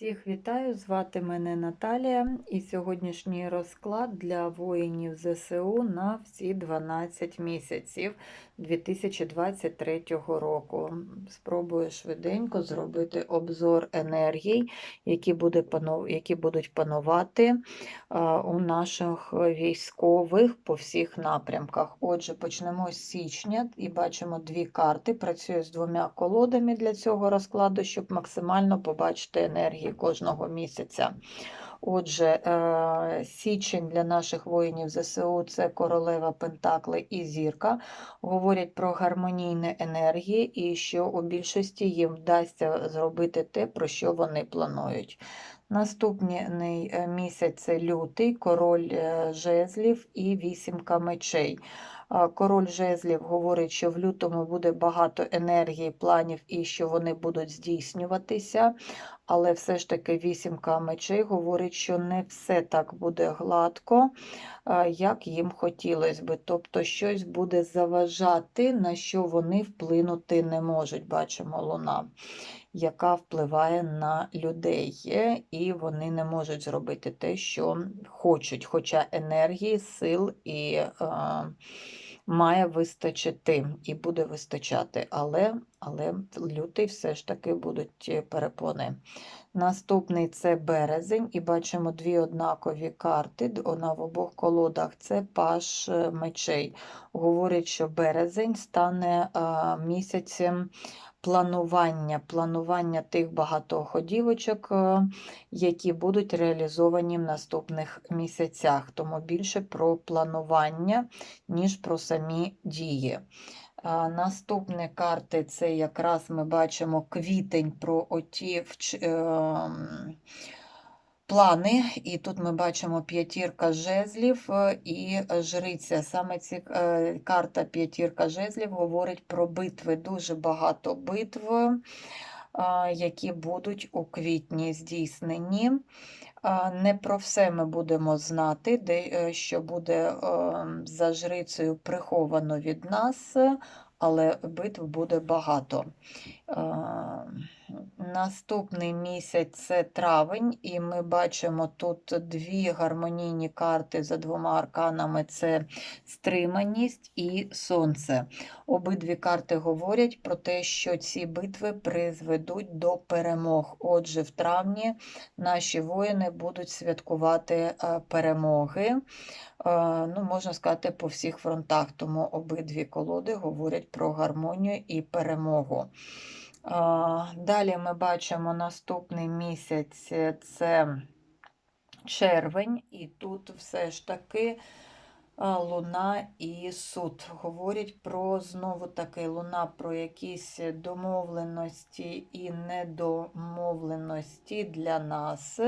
Всіх вітаю, звати мене Наталія, і сьогоднішній розклад для воїнів ЗСУ на всі 12 місяців 2023 року. Спробую швиденько зробити обзор енергій, які, буде які будуть панувати у наших військових по всіх напрямках. Отже, почнемо з січня і бачимо дві карти. Працюю з двома колодами для цього розкладу, щоб максимально побачити енергії кожного місяця. Отже, е, січень для наших воїнів ЗСУ це королева Пентакли і зірка. Говорять про гармонійні енергії і що у більшості їм вдасться зробити те, про що вони планують. Наступний е, місяць це лютий, король е, жезлів і вісімка мечей. Король жезлів говорить, що в лютому буде багато енергії, планів і що вони будуть здійснюватися, але все ж таки вісімка мечей говорить, що не все так буде гладко, як їм хотілося би. Тобто щось буде заважати, на що вони вплинути не можуть. Бачимо луна яка впливає на людей, і вони не можуть зробити те, що хочуть, хоча енергії, сил і е, має вистачити і буде вистачати, але, але лютий все ж таки будуть е, перепони. Наступний це березень, і бачимо дві однакові карти. Вона в обох колодах це паш е, мечей. Говорить, що березень стане місяцем планування, планування тих багатоходівочок, е, які будуть реалізовані в наступних місяцях. Тому більше про планування, ніж про самі дії. Наступні карти це якраз ми бачимо квітень про оті ем, плани, і тут ми бачимо п'ятірка жезлів е, і жриця. Саме ці е, карта п'ятірка жезлів говорить про битви. Дуже багато битв, які будуть у квітні здійснені. Не про все ми будемо знати, де е, що буде за жрицею приховано від нас, але битв буде багато. Наступний місяць це травень, і ми бачимо тут дві гармонійні карти за двома арканами: це стриманість і сонце. Обидві карти говорять про те, що ці битви призведуть до перемог. Отже, в травні наші воїни будуть святкувати е, перемоги. Е, ну, Можна сказати, по всіх фронтах, тому обидві колоди говорять про гармонію і перемогу. Далі ми бачимо наступний місяць е, це червень, і тут все ж таки луна і суд. Говорять про знову таки луна про якісь домовленості і недомовленості для нас.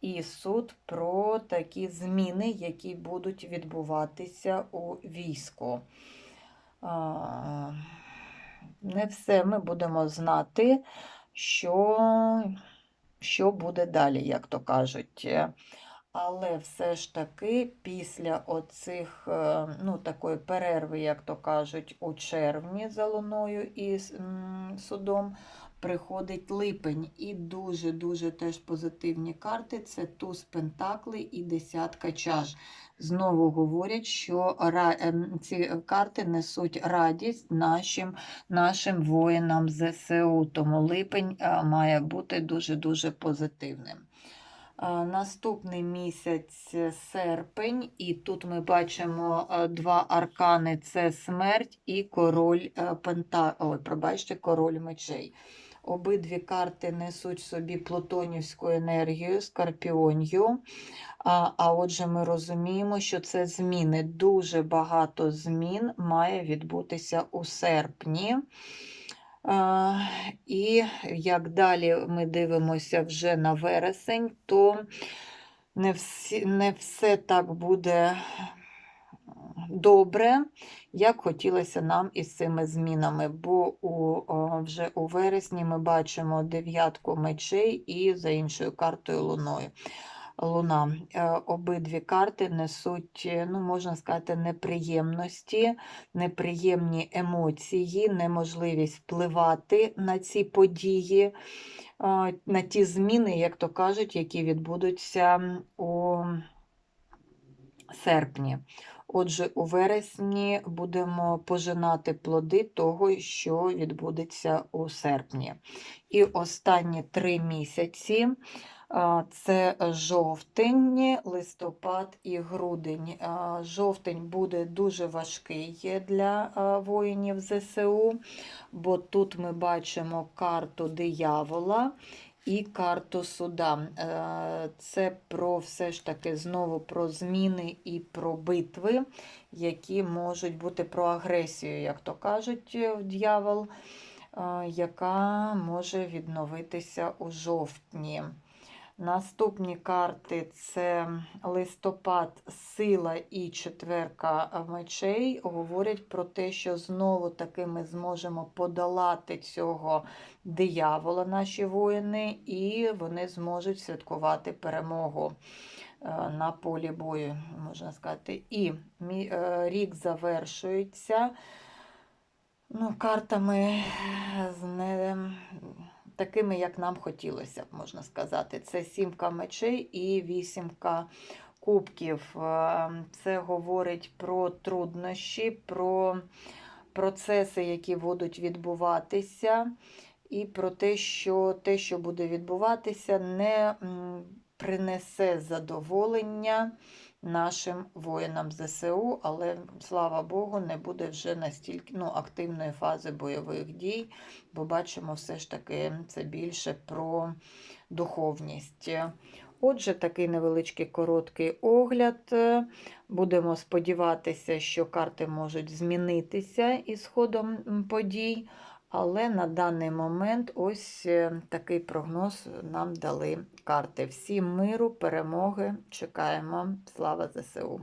І суд про такі зміни, які будуть відбуватися у війську не все ми будемо знати, що, що буде далі, як то кажуть. Але все ж таки, після оцих, е, ну, такої перерви, як то кажуть, у червні за луною і судом, приходить липень. І дуже-дуже теж позитивні карти це туз Пентакли і десятка чаш. Знову говорять, що ем, ці карти несуть радість нашим нашим воїнам ЗСУ, тому липень має бути дуже-дуже позитивним. Наступний місяць серпень, і тут ми бачимо два аркани: це смерть і король пента... Ой, пробачте, король мечей. Обидві карти несуть собі плутонівську енергію, скорпіонію. А а отже, ми розуміємо, що це зміни. Дуже багато змін має відбутися у серпні. А, І як далі ми дивимося вже на вересень, то не, всі, не все так буде добре, як хотілося нам із цими змінами, бо у, вже у вересні ми бачимо дев'ятку мечей і за іншою картою луною. Луна. Е, Обидві карти несуть, е, ну, можна сказати, неприємності, неприємні емоції, неможливість впливати на ці події, на ті зміни, як то кажуть, які відбудуться у серпні. Отже, у вересні будемо пожинати плоди того, що відбудеться у серпні. І останні три місяці це жовтень, листопад і грудень. Жовтень буде дуже важкий для воїнів ЗСУ, бо тут ми бачимо карту диявола і карту суда. Е, Це про все ж таки знову про зміни і про битви, які можуть бути про агресію, як то кажуть, е, в дьявол, е, яка може відновитися у жовтні. Наступні карти це листопад, сила і четверка мечей. Говорять про те, що знову таки ми зможемо подолати цього диявола, наші воїни, і вони зможуть святкувати перемогу е, на полі бою, можна сказати. І е, рік завершується ну, картами з не такими, як нам хотілося б, можна сказати. Це сімка мечей і вісімка кубків. Е, Це говорить про труднощі, про процеси, які будуть відбуватися, і про те, що те, що буде відбуватися, не принесе задоволення нашим воїнам ЗСУ, але слава Богу, не буде вже настільки ну, активної фази бойових дій, бо бачимо, все ж таки це більше про духовність. Отже, такий невеличкий короткий огляд. Будемо сподіватися, що карти можуть змінитися із ходом подій. Але на даний момент ось е, такий прогноз нам дали карти. Всім миру, перемоги. Чекаємо. Слава ЗСУ!